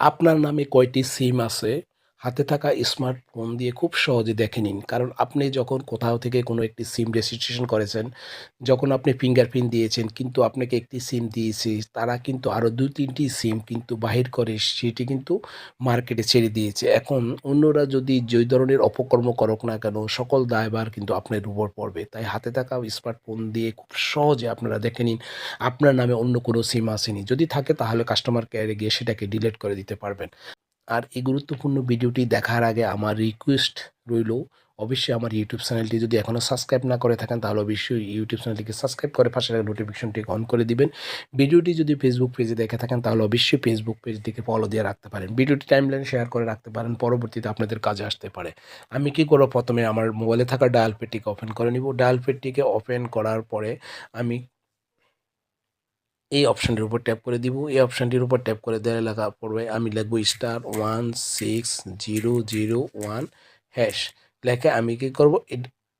আপনার নামে কয়টি সিম আছে? হাতে থাকা স্মার্টফোন দিয়ে খুব সহজে দেখে নিন। কারণ আপনি যখন কোথাও থেকে কোনো একটি সিম রেজিস্ট্রেশন করেছেন, যখন আপনি ফিঙ্গারপ্রিন্ট দিয়েছেন, কিন্তু আপনাকে একটি সিম দিয়েছে, তারা কিন্তু আরও দু তিনটি সিম কিন্তু বাহির করে, সেটি কিন্তু মার্কেটে ছেড়ে দিয়েছে। এখন অন্যরা যদি যে ধরনের অপকর্ম করুক না কেন, সকল দায়বার কিন্তু আপনার উপর পড়বে। তাই হাতে থাকা স্মার্টফোন দিয়ে খুব সহজে আপনারা দেখে নিন, আপনার নামে অন্য কোনো সিম আসেনি। যদি থাকে তাহলে কাস্টমার কেয়ারে গিয়ে সেটাকে ডিলিট করে দিতে পারবেন। আর এই গুরুত্বপূর্ণ ভিডিওটি দেখার আগে আমার রিকোয়েস্ট রইল, অবশ্যই আমার ইউটিউব চ্যানেলটি যদি এখনও সাবস্ক্রাইব না করে থাকেন, তাহলে অবশ্যই ইউটিউব চ্যানেলটিকে সাবস্ক্রাইব করে পাশে নোটিফিকেশনটি অন করে দিবেন। ভিডিওটি যদি ফেসবুক পেজে দেখে থাকেন, তাহলে অবশ্যই ফেসবুক পেজটিকে ফলো দিয়ে রাখতে পারেন। ভিডিওটি টাইমলাইন শেয়ার করে রাখতে পারেন, পরবর্তীতে আপনাদের কাজে আসতে পারে। আমি কি করব? প্রথমে আমার মোবাইলে থাকা ডায়াল পেডটিকে ওপেন করে নিব। ডায়াল পেডটিকে ওপেন করার পরে আমি এই অপশানটির উপর ট্যাপ করে দিব। এই অপশানটির উপর ট্যাপ করে দেওয়া লেখা পড়বে, আমি লিখব star one six zero zero one hash লেখে আমি কি করব?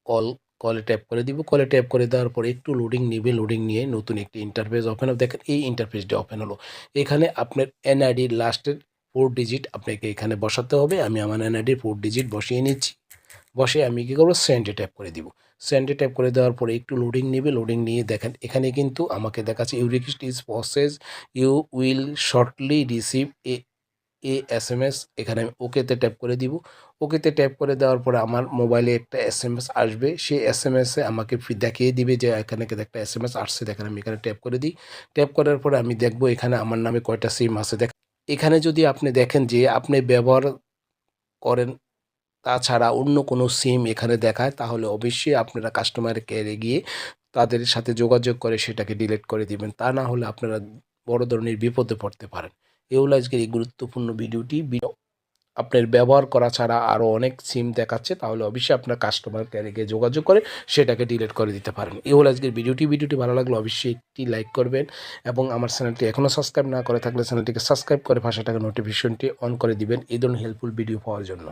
কল কলে ট্যাপ করে দিব। কলে ট্যাপ করে দেওয়ার পর একটু লোডিং নেবে। লোডিং নিয়ে নতুন একটি ইন্টারফেস ওপেন হবে দেখেন, এই ইন্টারফেসটি ওপেন হলো। এখানে আপনার এনআইডির লাস্টের ফোর ডিজিট আপনাকে এখানে বসাতে হবে। আমি আমার এনআইডির ফোর ডিজিট বসিয়ে নিচ্ছি। বসে আমি কী করব? সেন্ডে ট্যাপ করে দিব। সেন্ডে ট্যাপ করে দেওয়ার পরে একটু লোডিং নেবে লোডিং নিয়ে দেখেন, এখানে কিন্তু আমাকে দেখাচ্ছে you request is process you will shortly receive a a S M S এখানে আমি ওকেতে ট্যাপ করে দিব। ওকেতে ট্যাপ করে দেওয়ার পরে আমার মোবাইলে একটা এস এম এস আসবে। সেই এস এম এসে আমাকে দেখিয়ে দিবে যে এখানে একটা এস এম এস আসছে। দেখেন আমি এখানে ট্যাপ করে দিই। ট্যাপ করার পরে আমি দেখব এখানে আমার নামে কয়টা সিম আছে। দেখ এখানে যদি আপনি দেখেন যে আপনি ব্যবহার করেন তাছাড়া অন্য কোনো সিম এখানে দেখায়, তাহলে অবশ্যই আপনারা কাস্টমার কেয়ারে গিয়ে তাদের সাথে যোগাযোগ করে সেটাকে ডিলিট করে দিবেন। তা না হলে আপনারা বড় ধরনের বিপদে পড়তে পারেন। এ হলো আজকের এই গুরুত্বপূর্ণ ভিডিওটি। ভিডিও আপনার ব্যবহার করা ছাড়া আরও অনেক সিম দেখাচ্ছে, তাহলে অবশ্যই আপনার কাস্টমার কেয়ারে গিয়ে যোগাযোগ করে সেটাকে ডিলিট করে দিতে পারেন। এই হলো আজকের ভিডিওটি। ভিডিওটি ভালো লাগলে অবশ্যই একটি লাইক করবেন এবং আমার চ্যানেলটি এখনও সাবস্ক্রাইব না করে থাকলে চ্যানেলটিকে সাবস্ক্রাইব করে ভাষাটাকে নোটিফিকেশনটি অন করে দিবেন। এই ধরনের হেল্পফুল ভিডিও পাওয়ার জন্য।